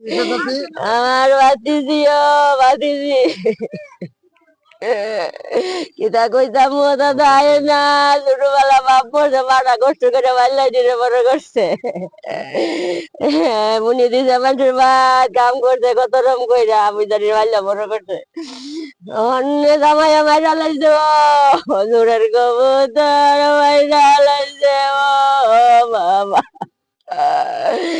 আমার বাতিজি ও বাতিজি কিতা কইতাম দাদা আয় না, ছোটবেলা বাপ পড়ছে মাটা কষ্ট করে পাল্লাই দিনে বড় করছে। মুনি দিছে মানুষের ভাত, কাম করছে, কত রকম কইরা আমি জানি পাল্লা বড় করছে। অন্য জামাই আমার লাইছে ও জোরের কবুতর মাইরা লাইছে ও, বাবা। আমারে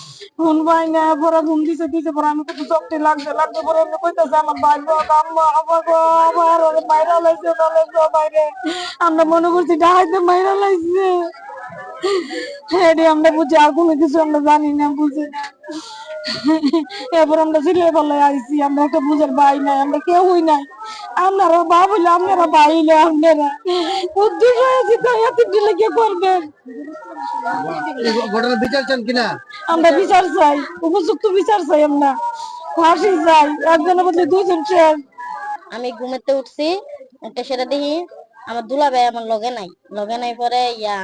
ফোন পাই না, পরে ফোন দিছে দিছে, পরে আমি তো চকটি লাগছে লাগছে পরে আমি কইতাছে আমার ভাই গো আম্মা আবার ওরে লাইছে তাহলে বাইরে আমরা মনে করছি ডাহাইতে মাইরা লাইছে। হ্যাঁ রে, আমরা বুঝি, আর কোনো কিছু আমরা জানি না, বুঝি না। এরপর আমরা সিরিয়ে ফেলে আইছি আমরা একটা বুঝের ভাই নাই আমরা কেউই নাই। আপনারা বাপ হইলে আপনারা ভাই হইলে আপনারা। উদ্দেশ্য হয়েছে তো এত দিলে কে করবেন ঘটনা বিচার চান কিনা? আমরা বিচার চাই উপযুক্ত বিচার চাই আমরা। ফাঁসি চাই একজনের বদলে দুজন শেষ। আমি ঘুমেতে উঠছি উঠে সেটা দেখি আমার দুলা দুলাভাই আমার লগে নাই। লগে নাই পরে ইয়া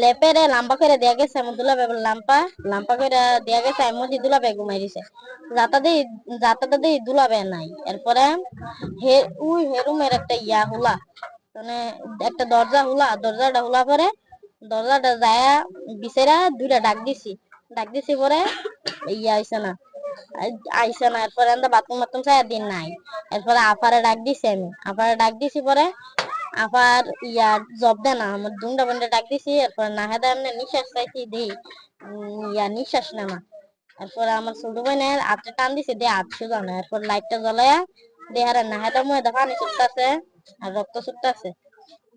লেপেরে লাম্বা করে দেয়া গেছে আমার দুলাভাই বলে, লাম্পা লাম্পা করে দেয়া গেছে আমি মধ্যে দুলাভাই ঘুমাই দিছে। যাতা যাতাটা দেই দুলাভাই নাই। এরপরে হে, উই হেরুমের একটা ইয়া হুলা মানে একটা দরজা হুলা, দরজাটা হুলা পরে দরজাটা যায় বিছেরা দুইটা ডাক দিছি। ডাক দিছি পরে ইয়া আইছে না আই- আইসে না, এরপরে আমরা বাথরুম বাথরুম ছায়া দিন নাই। এরপরে আফারে ডাক দিছি আমি। আফারে ডাক দিছি পরে আফার ইয়া জব দে না, আমার দুংটা বন্ধে ডাক দিছি, এরপরে না হেদা এমনি নিঃশ্বাস চাইছি দেই ইয়া, নিঃশ্বাস নেমা এরপরে আমার ছোট বোনের হাতে টান দিছে দিয়ে হাত সোজা না। এরপর লাইটটা জ্বলায়া দেহারে না হেদা মুহে দা পানি ছুটতাছে, আর রক্ত ছুটতাছে।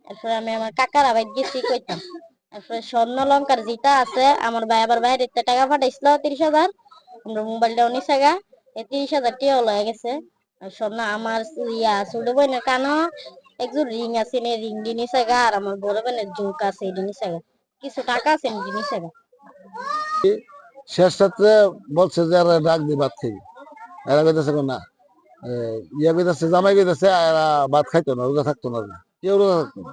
এরপরে আমি আমার কাকার আবাই গেছি কইতাম। এরপরে স্বর্ণ লঙ্কার যেটা আছে, আমার ভাই আবার বাইরে টাকা পাঠাইছিল, তিরিশ হাজার। আমরা মোবাইলটাও নিছে গা, এই তিরিশ হাজার টিয়াও লয়ে গেছে। আর স্বর্ণ, আমার ইয়া ছোট বোনের কানো একজন রিং আছে নে, রিং দি নিছে আর আমার বড় বোনের ঝুঁক আছে, এটি নিছে গা। কিছু টাকা আছে এটি নিছে শেষ রাত্রে বলছে যে এরা ডাক দি ভাত খাই এরা কইতেছে না ইয়া কইতেছে, জামাই কইতেছে, এরা ভাত খাইতো না, রোজা থাকতো না কেউ রোজা থাকতো না।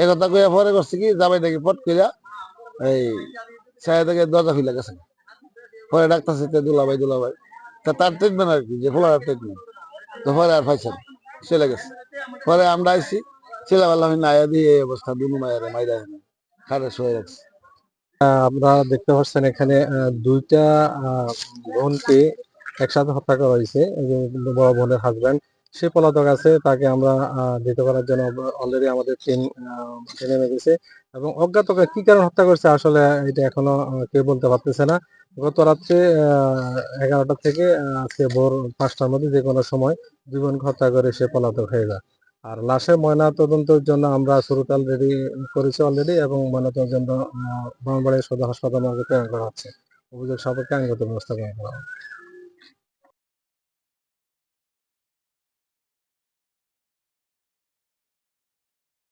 এ কথা কইয়া পরে করছে কি জামাই নাকি পট কইরা এই ছায়া থেকে দরজা খুলে গেছে। পরে ডাক্তার সাথে দুলাভাই দুলাভাই তা তার ট্রিটমেন্ট আর কি, যে ফোলার ট্রিটমেন্ট তো পরে আর পাইছে চলে গেছে। পরে আমরা আইসি ছেলেবেলা আমি নায়া দিয়ে এই অবস্থা, দুনু মায়ের মাইরা খারে শুয়ে রাখছি আমরা দেখতে পাচ্ছেন এখানে দুইটা বোনকে একসাথে হত্যা করা হয়েছে। বড় বোনের হাজবেন্ড সে পলাতক আছে, তাকে আমরা দিতে করার জন্য অলরেডি আমাদের টিম নেমে গেছে। এবং অজ্ঞাতকে কি কারণে হত্যা করছে আসলে এটা এখনও কেউ বলতে পারতেছে না। গত রাত্রে এগারোটা থেকে আজকে ভোর পাঁচটার মধ্যে যে কোনো সময় দুই বোনকে হত্যা করে সে পলাতক হয়ে যায়। আর লাশের ময়না তদন্তের জন্য আমরা সুরতাল রেডি করেছি অলরেডি এবং ময়না তদন্তের জন্য ব্রাহ্মণবাড়িয়া সদর হাসপাতাল প্রেরণ করা হচ্ছে অভিযোগ সাপেক্ষে আইনগত ব্যবস্থা গ্রহণ করা হবে।